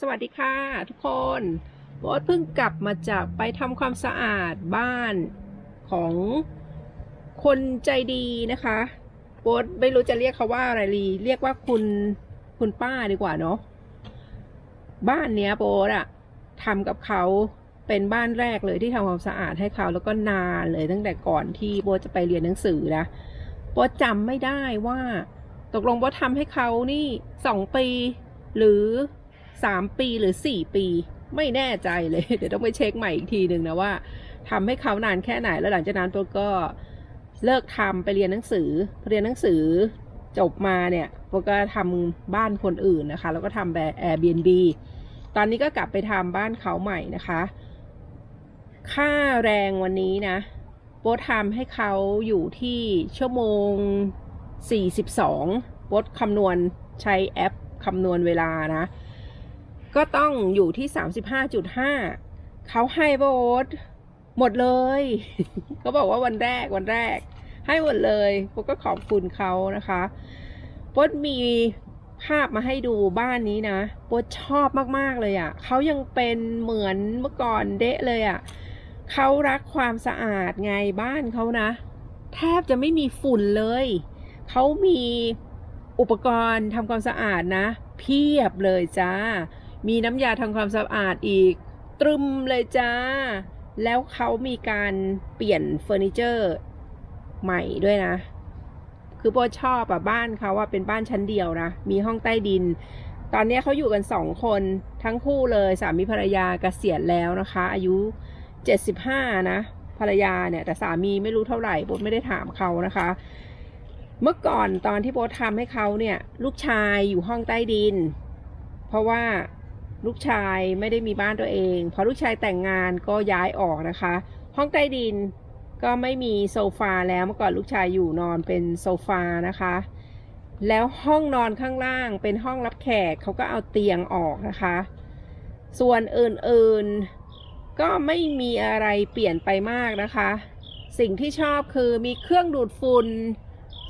สวัสดีค่ะ ทุกคนโบ๊ทเพิ่งกลับมาจากไปทำความสะอาดบ้านของคนใจดีนะคะโบ๊ทไม่รู้จะเรียกเขาว่าอะไรดีเรียกว่าคุณคุณป้าดีกว่าเนาะ บ้านเนี้ยโบ๊ทอะทำกับเขาเป็นบ้านแรกเลยที่ทำความสะอาดให้เขาแล้วก็นานเลยตั้งแต่ก่อนที่โบ๊ทจะไปเรียนหนังสือนะโบ๊ทจำไม่ได้ว่า ตกลงว่าทำให้เขานี่สองปี หรือ สามปีหรือสี่ปี ไม่แน่ใจเลย เดี๋ยวต้องไปเช็คใหม่อีกทีหนึ่งนะว่าทำให้เขานานแค่ไหนแล้วหลังจากนั้นตัวก็เลิกทำไปเรียนหนังสือเรียนหนังสือจบมาเนี่ยตัวก็ทำบ้านคนอื่นนะคะ แล้วก็ทำแบบ Airbnb ตอนนี้ก็กลับไปทำบ้านเขาใหม่นะคะ ค่าแรงวันนี้นะโบททำให้เขาอยู่ที่ชั่วโมง 42โบทคำนวณใช้แอปคำนวณเวลานะ ก็ต้องอยู่ที่ 35.5 เขาให้โบทหมดเลยเขาบอกว่าวันแรกวันแรก ให้หมดเลยโบทก็ขอบคุณเขานะคะโบทมีภาพมาให้ดูบ้านนี้นะโบทชอบมาก ๆ เลยอะ่ะเขายังเป็นเหมือนเมื่อก่อนเดะเลยอะ่ะเขารักความสะอาดไงบ้านเขานะ แทบจะไม่มีฝุ่นเลย เขามีอุปกรณ์ทำความสะอาดนะ เพียบเลยจ้า มีน้ำยาทำความสะอาดอีก ตรึมเลยจ้า แล้วเขามีการเปลี่ยนเฟอร์นิเจอร์ใหม่ด้วยนะ คือโบชอบอะบ้านเขาอะเป็นบ้านชั้นเดียวนะ มีห้องใต้ดิน ตอนนี้เขาอยู่กันสองคนทั้งคู่เลยสามีภรรยาเกษียณแล้วนะคะ อายุ 75 นะภรรยาเนี่ย แต่สามีไม่รู้เท่าไหร่โบไม่ได้ถามเขานะคะ เมื่อก่อนตอนที่โบททำให้เขาเนี่ย ลูกชายอยู่ห้องใต้ดิน เพราะว่า ลูกชายไม่ได้มีบ้านตัวเองพอลูกชายแต่งงานก็ย้ายออกนะคะ ห้องใต้ดินก็ไม่มีโซฟาแล้วเมื่อก่อนลูกชายอยู่นอนเป็นโซฟานะคะ แล้วห้องนอนข้างล่างเป็นห้องรับแขกเขาก็เอาเตียงออกนะคะ ส่วนอื่นๆก็ไม่มีอะไรเปลี่ยนไปมากนะคะ สิ่งที่ชอบคือมีเครื่องดูดฝุ่น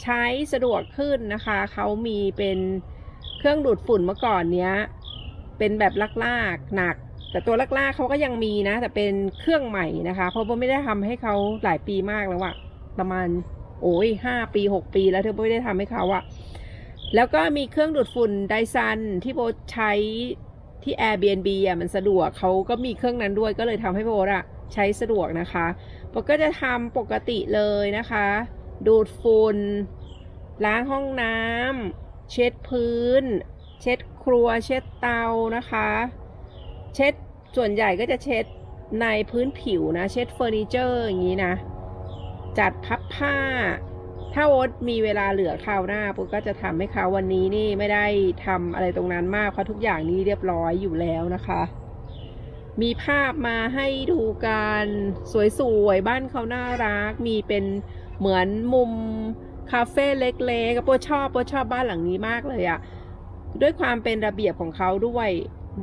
ใช้สะดวกขึ้นนะคะ เขามีเป็นเครื่องดูดฝุ่นเมื่อก่อนเนี้ย เป็นแบบลากๆหนัก แต่ตัวลากๆเขาก็ยังมีนะ แต่เป็นเครื่องใหม่นะคะ เพราะว่าไม่ได้ทำให้เขาหลายปีมากแล้วอะประมาณ โอ้ยห้าปีหกปีแล้วเธอไม่ได้ทำให้เขาอะแล้วก็มีเครื่องดูดฝุ่นไดซันที่โบใช้ที่ Airbnb อะมันสะดวกเขาก็มีเครื่องนั้นด้วยก็เลยทำให้โบอะใช้สะดวกนะคะโบก็จะทำปกติเลยนะคะ ดูดฝุ่นล้างห้องน้ำเช็ดพื้น เช็ด ครัวเช็ดเตานะคะ เช็ดส่วนใหญ่ก็จะเช็ดในพื้นผิวนะ เช็ดเฟอร์นิเจอร์อย่างนี้นะ จัดพับผ้า ถ้าโอ๊ตมีเวลาเหลือคราวหน้าปุ๊กก็จะทำให้เขาวันนี้นี่ไม่ได้ทำอะไรตรงนั้นมากเพราะทุกอย่างนี้เรียบร้อยอยู่แล้วนะคะ มีภาพมาให้ดูกันสวยๆบ้านเขาน่ารัก มีเป็นเหมือนมุมคาเฟ่เล็กๆกับโปชอบโปชอบบ้านหลังนี้มากเลยอะ ด้วยความเป็นระเบียบของเขาด้วย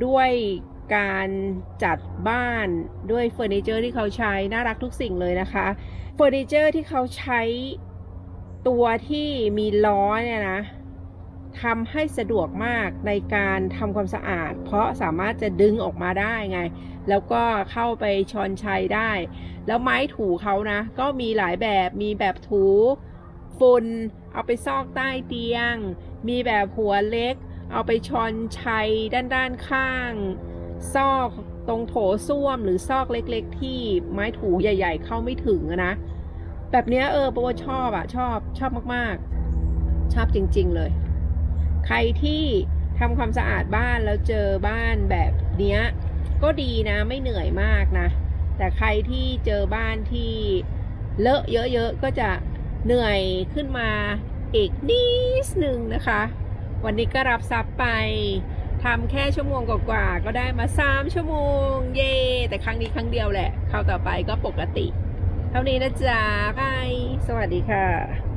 ด้วยการจัดบ้านด้วยเฟอร์นิเจอร์ที่เขาใช้น่ารักทุกสิ่งเลยนะคะเฟอร์นิเจอร์ที่เขาใช้ตัวที่มีล้อเนี่ยนะทำให้สะดวกมากในการทำความสะอาด เพราะสามารถจะดึงออกมาได้ไง แล้วก็เข้าไปชอนชัยได้ แล้วไม้ถูเขานะ ก็มีหลายแบบมีแบบถูฝุ่นเอาไปซอกใต้เตียง มีแบบหัวเล็ก เอาไปชอนชัยด้านด้านข้าง ซอกตรงโถส้วมหรือซอกเล็กๆ ที่ไม้ถูใหญ่ ๆ เข้าไม่ถึงนะ แบบนี้เออปว่าชอบอะชอบชอบมากๆ ชอบจริง ๆเลย ใครที่ทำความสะอาดบ้านแล้วเจอบ้านแบบเนี้ยก็ดีนะไม่เหนื่อยมากนะ แต่ใครที่เจอบ้านที่เลอะเยอะๆก็จะเหนื่อยขึ้นมาอีกนิดนึงนะคะ วันนี้ก็รับทรัพย์ไปทำแค่ชั่วโมงกว่าๆก็ได้มา 3 ชั่วโมง เย่แต่ครั้งนี้ครั้งเดียวแหละคราวต่อไปก็ปกติ เท่านี้นะจ๊ะบายสวัสดีค่ะ